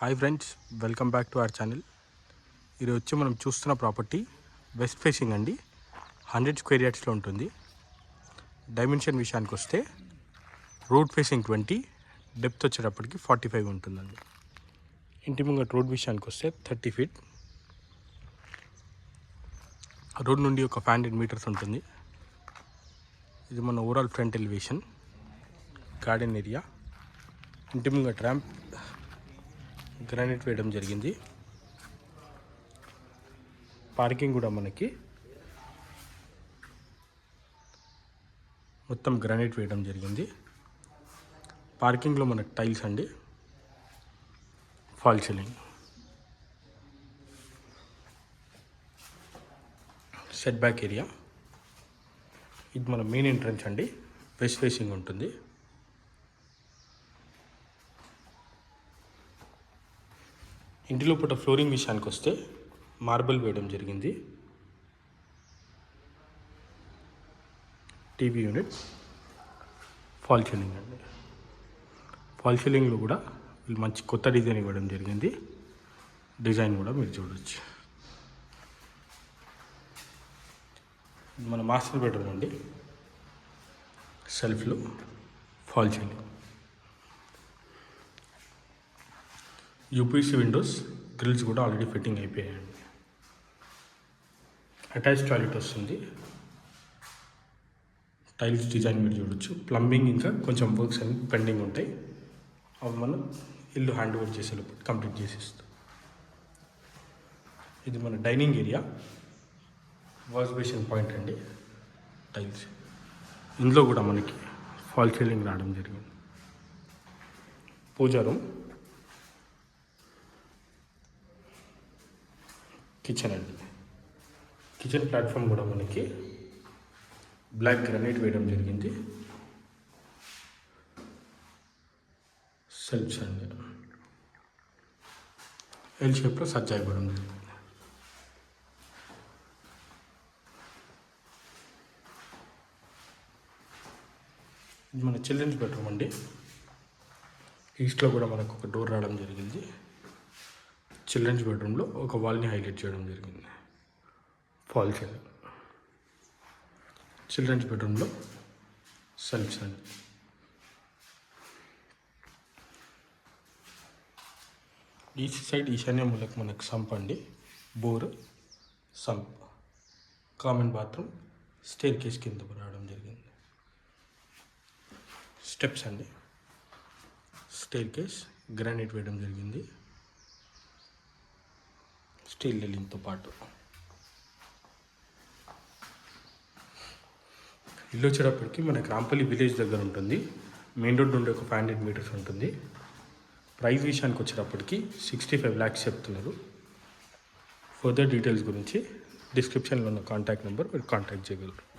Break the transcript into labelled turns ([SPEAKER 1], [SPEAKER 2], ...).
[SPEAKER 1] Hi friends welcome back to our channel ఇది వచ్చి మనం చూస్తున్న ప్రాపర్టీ వెస్ట్ ఫేసింగ్ అండి. హండ్రెడ్ స్క్వేర్ యార్డ్స్లో ఉంటుంది. డైమెన్షన్ విషయానికి వస్తే రోడ్ ఫేసింగ్ ట్వంటీ డెప్త్ వచ్చేటప్పటికి ఫార్టీ ఫైవ్ ఉంటుందండి. ఇంటి ముంగట రోడ్ విషయానికి వస్తే థర్టీ ఫీట్ రోడ్ నుండి ఒక ఫైవ్ హండ్రెడ్ మీటర్స్ ఉంటుంది. ఇది మన overall front elevation garden area ఇంటి ముంగట ర్యాంప్ గ్రానైట్ వేయడం జరిగింది. పార్కింగ్ కూడా మనకి. మొత్తం గ్రానైట్ వేయడం జరిగింది. పార్కింగ్లో మనకు టైల్స్ అండి. False ceiling. Set back area. ఇది మన మెయిన్ ఎంట్రన్స్ అండి. వెస్ట్ ఫేసింగ్ ఉంటుంది. ఇంటి లోపల ఫ్లోరింగ్ విషయానికి వస్తే మార్బల్ వేయడం జరిగింది. టీవీ యూనిట్ ఫాల్ సీలింగ్ అండి. ఫాల్ సీలింగ్లో కూడా మంచి కొత్త డిజైన్ ఇవ్వడం జరిగింది. డిజైన్ కూడా మీరు చూడొచ్చు. మన మాస్టర్ బెడ్రూమ్ అండి. సెల్ఫ్లో false ceiling. UPC windows grills కూడా ఆల్రెడీ ఫిట్టింగ్ అయిపోయాయండి. అటాచ్ టాయిలెట్ వస్తుంది. టైల్స్ డిజైన్ మీరు చూడొచ్చు. ప్లంబింగ్ ఇంకా కొంచెం వర్క్స్ అన్ని పెండింగ్ ఉంటాయి. అవి మనం ఇల్లు హ్యాండ్ ఓవర్ చేసేటప్పుడు కంప్లీట్ చేసేస్తాం. ఇది మన dining area wash basin point అండి. టైల్స్ ఇందులో కూడా మనకి ఫాల్ సీలింగ్ రావడం జరిగింది. పూజా రూమ్ కిచెన్ అండి. కిచెన్ ప్లాట్ఫామ్ కూడా మనకి బ్లాక్ గ్రనైట్ వేయడం జరిగింది. సెల్ఫ్స్ అండి ఎల్ షేప్లో సజ్జ అయిపోవడం జరిగింది. ఇది మన చిల్డ్రన్స్ బెడ్రూమ్ అండి. ఈస్ట్లో కూడా మనకు ఒక డోర్ రావడం జరిగింది. చిల్డ్రన్స్ బెడ్రూమ్లో ఒక వాల్ని హైలైట్ చేయడం జరిగింది. ఫాల్ సీలింగ్ చిల్డ్రన్స్ బెడ్రూమ్లో సెల్ఫ్స్ అండి ఈ సైడ్ ఈశాన్య మూలకు మనకు సంప్ అండి. Bore sump. Common bathroom staircase కింద రావడం జరిగింది. స్టెప్స్ అండి. స్టేర్ కేస్ గ్రానైట్ వేయడం జరిగింది. స్టీల్ రైలింగ్తో పాటు. ఇల్లు వచ్చేటప్పటికి మనకి రాంపల్లి విలేజ్ దగ్గర ఉంటుంది. మెయిన్ రోడ్ నుండి ఒక ఫైవ్ హండ్రెడ్ మీటర్స్ ఉంటుంది. ప్రైస్ విషయానికి వచ్చేటప్పటికి సిక్స్టీ ఫైవ్ ల్యాక్స్ చెప్తున్నారు. ఫర్దర్ డీటెయిల్స్ గురించి డిస్క్రిప్షన్లో ఉన్న కాంటాక్ట్ నెంబర్ మీరు కాంటాక్ట్ చేయగలరు.